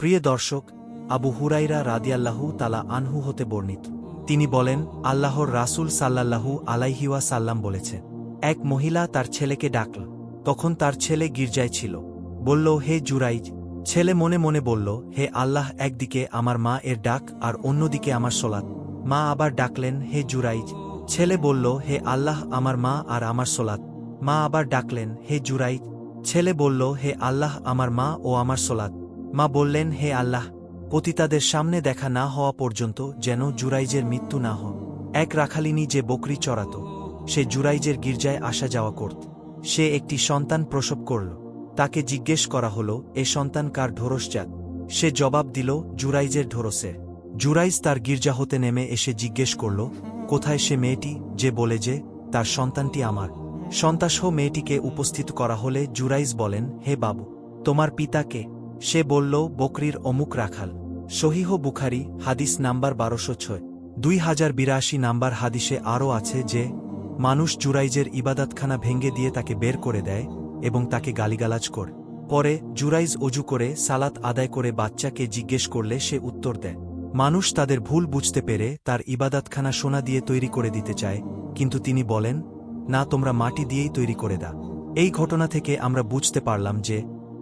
প্রিয় দর্শক, আবু হুরাইরা রাদিয়াল্লাহু তালা আনহু হতে বর্ণিত। তিনি বলেন, আল্লাহর রাসূল সাল্লাল্লাহু আলাইহিওয়া সাল্লাম বলেছেন এক মহিলা তার ছেলেকে ডাকল, তখন তার ছেলে গির্জায় ছিল। বলল, হে জুরাইজ। ছেলে মনে মনে বলল, হে আল্লাহ, একদিকে আমার মা এর ডাক আর অন্যদিকে আমার সোলাত মা আবার ডাকলেন, হে জুরাইজ। ছেলে বলল, হে আল্লাহ, আমার মা আর আমার সোলাত মা আবার ডাকলেন, হে জুরাইজ। ছেলে বলল, হে আল্লাহ, আমার মা ও আমার সোলাত মা বললেন, হে আল্লাহ, পতিতাদের সামনে দেখা না হওয়া পর্যন্ত যেন জুরাইজের মৃত্যু না হয় এক রাখালিনী যে বকরি চড়াত, সে জুরাইজের গির্জায় আসা যাওয়া করত। সে একটি সন্তান প্রসব করল। তাকে জিজ্ঞেস করা হল, এ সন্তান কার ঢোরসজাত সে জবাব দিল, জুরাইজের ঢোরসের। জুরাইজ তার গির্জা হতে নেমে এসে জিজ্ঞেস করল, কোথায় সে মেয়েটি? যে বলে যে, তার সন্তানটি আমার। সন্তাসহ মেয়েটিকে উপস্থিত করা হলে জুরাইজ বলেন, হে বাবু, তোমার পিতাকে সে বলল, বকরির অমুক রাখাল। সহিহ বুখারি, হাদিস নাম্বার বারোশো ছয়। দুই হাজার বিরাশি নাম্বার হাদিসে আরও আছে যে, মানুষ জুরাইজের ইবাদতখানা ভেঙ্গে দিয়ে তাকে বের করে দেয় এবং তাকে গালিগালাজ করে। পরে জুরাইজ অজু করে সালাত আদায় করে বাচ্চাকে জিজ্ঞেস করলে সে উত্তর দেয়, মানুষ তাদের ভুল বুঝতে পেরে তার ইবাদতখানা সোনা দিয়ে তৈরি করে দিতে চায়, কিন্তু তিনি বলেন, না, তোমরা মাটি দিয়েই তৈরি করে দা এই ঘটনা থেকে আমরা বুঝতে পারলাম যে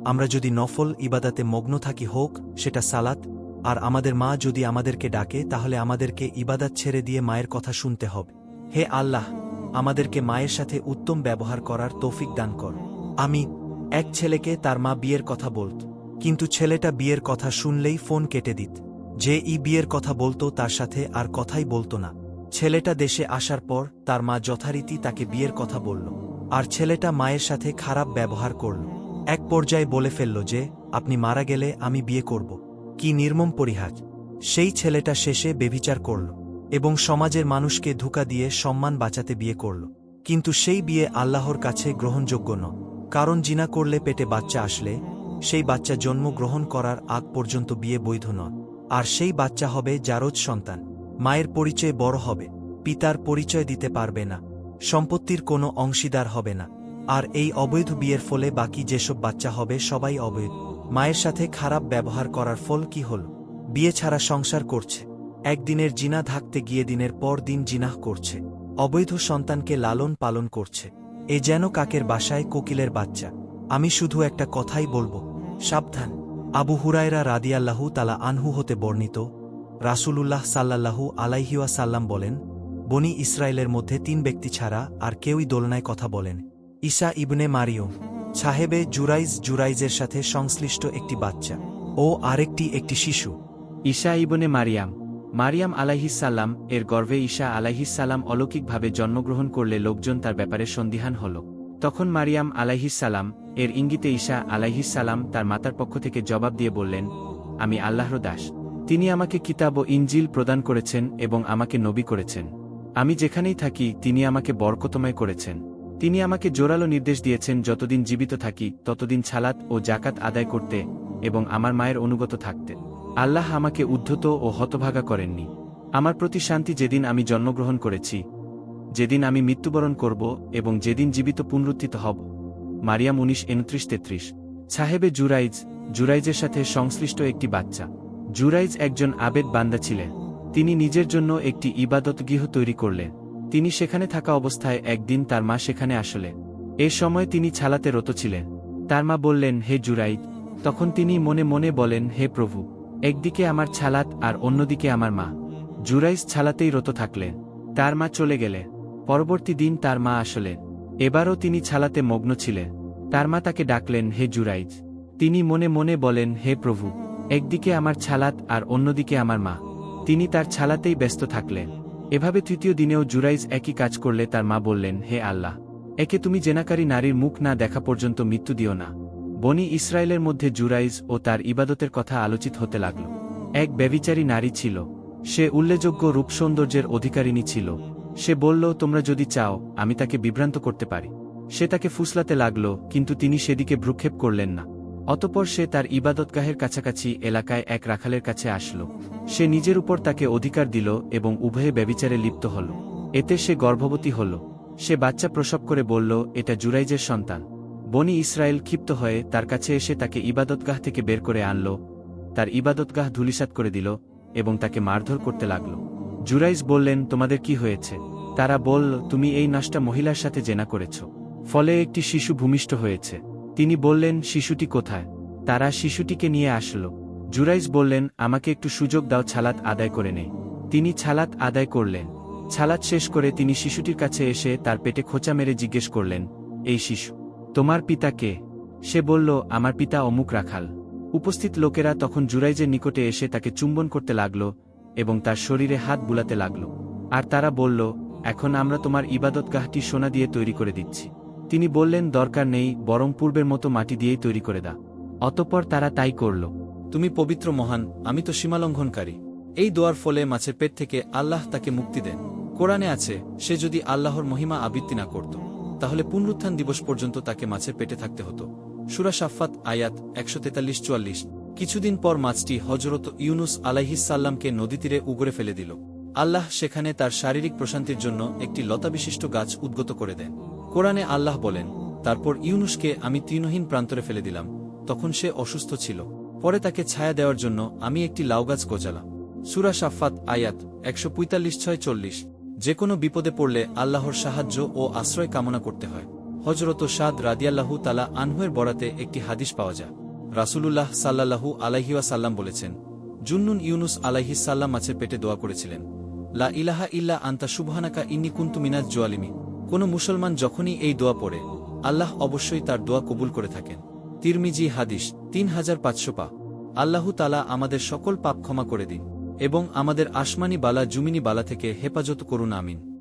আমরা যদি নফল ইবাদাতে মগ্ন থাকি হোক, সেটা সালাত, আর আমাদের মা যদি আমাদেরকে ডাকে, তাহলে আমাদেরকে ইবাদাত ছেড়ে দিয়ে মায়ের কথা শুনতে হবে। হে আল্লাহ, আমাদেরকে মায়ের সাথে উত্তম ব্যবহার করার তৌফিক দান কর। আমি, এক ছেলেকে তার মা বিয়ের কথা বলত, কিন্তু ছেলেটা বিয়ের কথা শুনলেই ফোন কেটে দিত। যে ই বিয়ের কথা বলতো, তার সাথে আর কথাই বলতো না। ছেলেটা দেশে আসার পর, তার মা যথারীতি তাকে বিয়ের কথা বলল, আর ছেলেটা মায়ের সাথে খারাপ ব্যবহার করল। এক পর্যায়ে বলে ফেলল যে, আপনি মারা গেলে আমি বিয়ে করব। কি নির্মম পরিহাস। সেই ছেলেটা শেষে বেবিচার করল এবং সমাজের মানুষকে ধোঁকা দিয়ে সম্মান বাঁচাতে বিয়ে করল। কিন্তু সেই বিয়ে আল্লাহর কাছে গ্রহণযোগ্য ন। কারণ জিনা করলে পেটে বাচ্চা আসলে, সেই বাচ্চা জন্ম গ্রহণ করার আগ পর্যন্ত বিয়ে বৈধ নয় আর সেই বাচ্চা হবে জারজ সন্তান। মায়ের পরিচয় বড় হবে, পিতার পরিচয় দিতে পারবে না, সম্পত্তির কোনো অংশীদার হবে না। আর এই অবৈধ বিয়ের ফলে বাকি যেসব বাচ্চা হবে সবাই অবৈধ। মায়ের সাথে খারাপ ব্যবহার করার ফল কি হল? বিয়ে ছাড়া সংসার করছে। একদিনের জিনা থাকতে গিয়ে দিনের পর দিন জিনাহ করছে। অবৈধ সন্তানকে লালন পালন করছে। এ যেন কাকের বাসায় কোকিলের বাচ্চা। আমি শুধু একটা কথাই বলব। সাবধান। আবু হুরায়রা রাদিয়াল্লাহু তালা আনহু হতে বর্ণিত, রাসূলুল্লাহ সাল্লাল্লাহু আলাইহিওয়া সাল্লাম বলেন, বনি ইসরায়েলের মধ্যে তিন ব্যক্তি ছাড়া আর কেউই দোলনায় কথা বলেন। ঈসা ইবনে মারিয়ম, সাহেবে জুরাইজ জুরাইজের সাথে সংশ্লিষ্ট একটি বাচ্চা ও আরেকটি একটি শিশু। ঈশা ইবনে মারিয়াম মারিয়াম আলাইহিসাল্লাম এর গর্ভে ঈশা আলাইহিসাল্লাম অলৌকিকভাবে জন্মগ্রহণ করলে লোকজন তার ব্যাপারে সন্দিহান হল। তখন মারিয়াম আলাইহিসাল্লাম এর ইঙ্গিতে ঈশা আলাইহিসাল্লাম তার মাতার পক্ষ থেকে জবাব দিয়ে বললেন, আমি আল্লাহর দাস। তিনি আমাকে কিতাব ও ইঞ্জিল প্রদান করেছেন এবং আমাকে নবী করেছেন। আমি যেখানেই থাকি, তিনি আমাকে বরকতময় করেছেন। তিনি আমাকে জোরালো নির্দেশ দিয়েছেন, যতদিন জীবিত থাকি, ততদিন ছালাত ও জাকাত আদায় করতে এবং আমার মায়ের অনুগত থাকতে। আল্লাহ আমাকে উদ্ধত ও হতভাগা করেননি। আমার প্রতি শান্তি যেদিন আমি জন্মগ্রহণ করেছি, যেদিন আমি মৃত্যুবরণ করব এবং যেদিন জীবিত পুনরুত্থিত হব। মারিয়াম উনিশ এনত্রিশ তেত্রিশ। সাহেবে জুরাইজ, জুরাইজের সাথে সংশ্লিষ্ট একটি বাচ্চা। জুরাইজ একজন আবেদ বান্দা ছিলেন। তিনি নিজের জন্য একটি ইবাদত গৃহ তৈরি করলেন। তিনি সেখানে থাকা অবস্থায় একদিন তার মা সেখানে আসলে। এ সময় তিনি ছালাতে রত ছিলেন। তার মা বললেন, হে জুরাইজ তখন তিনি মনে মনে বলেন, হে প্রভু, একদিকে আমার ছালাত আর অন্যদিকে আমার মা। জুরাইজ ছালাতেই রত থাকলেন। তার মা চলে গেলে। পরবর্তী দিন তার মা আসলেন এবারও তিনি ছালাতে মগ্ন ছিলেন। তার মা তাকে ডাকলেন, হে জুরাইজ। তিনি মনে মনে বলেন, হে প্রভু, একদিকে আমার ছালাত আর অন্যদিকে আমার মা। তিনি তার ছালাতেই ব্যস্ত থাকলেন। এভাবে তৃতীয় দিনেও জুরাইজ একই কাজ করলে তার মা বললেন, হে আল্লাহ, একে তুমি জেনাকারী নারীর মুখ না দেখা পর্যন্ত মৃত্যু দিও না। বনি ইসরায়েলের মধ্যে জুরাইজ ও তার ইবাদতের কথা আলোচিত হতে লাগল। এক ব্যবিচারী নারী ছিল। সে উল্লেখযোগ্য রূপসৌন্দর্যের অধিকারিণী ছিল। সে বলল, তোমরা যদি চাও, আমি তাকে বিভ্রান্ত করতে পারি। সে তাকে ফুসলাতে লাগল, কিন্তু তিনি সেদিকে ভ্রুক্ষেপ করলেন না। অতপর সে তার ইবাদতগাহের কাছাকাছি এলাকায় এক রাখালের কাছে আসল। সে নিজের উপর তাকে অধিকার দিল এবং উভয়ে ব্যবিচারে লিপ্ত হল। এতে সে গর্ভবতী হল। সে বাচ্চা প্রসব করে বলল, এটা জুরাইজের সন্তান। বনি ইসরায়েল ক্ষিপ্ত হয়ে তার কাছে এসে তাকে ইবাদতগাহ থেকে বের করে আনল। তার ইবাদতগাহ ধুলিসাত করে দিল এবং তাকে মারধর করতে লাগল। জুরাইজ বললেন, তোমাদের কি হয়েছে? তারা বলল, তুমি এই নষ্টা মহিলার সাথে জেনা করেছ। ফলে একটি শিশু ভূমিষ্ঠ হয়েছে। তিনি বললেন, শিশুটি কোথায়? তারা শিশুটিকে নিয়ে আসল। জুরাইজ বললেন, আমাকে একটু সুযোগ দাও, ছালাত আদায় করে নেই। তিনি ছালাত আদায় করলেন। ছালাত শেষ করে তিনি শিশুটির কাছে এসে তার পেটে খোঁচা মেরে জিজ্ঞেস করলেন, এই শিশু, তোমার পিতা কে? সে বলল, আমার পিতা অমুক রাখাল। উপস্থিত লোকেরা তখন জুরাইজের নিকটে এসে তাকে চুম্বন করতে লাগল এবং তার শরীরে হাত বুলাতে লাগল। আর তারা বলল, এখন আমরা তোমার ইবাদতগাহটি সোনা দিয়ে তৈরি করে দিচ্ছি। তিনি বললেন, দরকার নেই, বরং পূর্বের মতো মাটি দিয়েই তৈরি করে দা। অতপর তারা তাই করল। তুমি পবিত্র মহান, আমি তো সীমালঙ্ঘনকারী। এই দোয়ার ফলে মাছের পেট থেকে আল্লাহ তাকে মুক্তি দেন। কোরআনে আছে, সে যদি আল্লাহর মহিমা আবৃত্তি না করত, তাহলে পুনরুত্থান দিবস পর্যন্ত তাকে মাছের পেটে থাকতে হতো। সুরা সাফাত আয়াত একশো তেতাল্লিশ চুয়াল্লিশ কিছুদিন পর মাছটি হজরত ইউনুস আলাইহিসাল্লামকে নদী তীরে উগরে ফেলে দিল। আল্লাহ সেখানে তার শারীরিক প্রশান্তির জন্য একটি লতাবিশিষ্ট গাছ উদ্গত করে দেন। কোরআনে আল্লাহ বলেন, তারপর ইউনুসকে আমি তৃণহীন প্রান্তরে ফেলে দিলাম, তখন সে অসুস্থ ছিল। পরে তাকে ছায়া দেওয়ার জন্য আমি একটি লাউগাছ গজালাম। সুরা সাফাত আয়াত একশো পঁয়তাল্লিশ ছয় চল্লিশ যে কোনো বিপদে পড়লে আল্লাহর সাহায্য ও আশ্রয় কামনা করতে হয়। হজরত সাদ রাদিয়াল্লাহু তালা আনহুয়ের বরাতে একটি হাদিস পাওয়া যায়। রাসূলুল্লাহ সাল্লাল্লাহু আলাইহিওয়া সাল্লাম বলেছেন, জুন্নুন ইউনুস আলাইহিস সাল্লাম মাছের পেটে দোয়া করেছিলেন। লা ইলাহা ইল্লা আন্তা সুবহানাকা ইন্নি কুন্তু মিনাজ জোয়ালিমি কোনো মুসলমান যখনই এই দোয়া পড়ে, আল্লাহ অবশ্যই তার দোয়া কবুল করে থাকেন। তিরমিজি হাদিস তিন হাজার পাঁচশো পা। আল্লাহ তালা আমাদের সকল পাপ ক্ষমা করে দিন এবং আমাদের আসমানি বালা, জুমিনি বালা থেকে হেফাজত করুন, আমিন।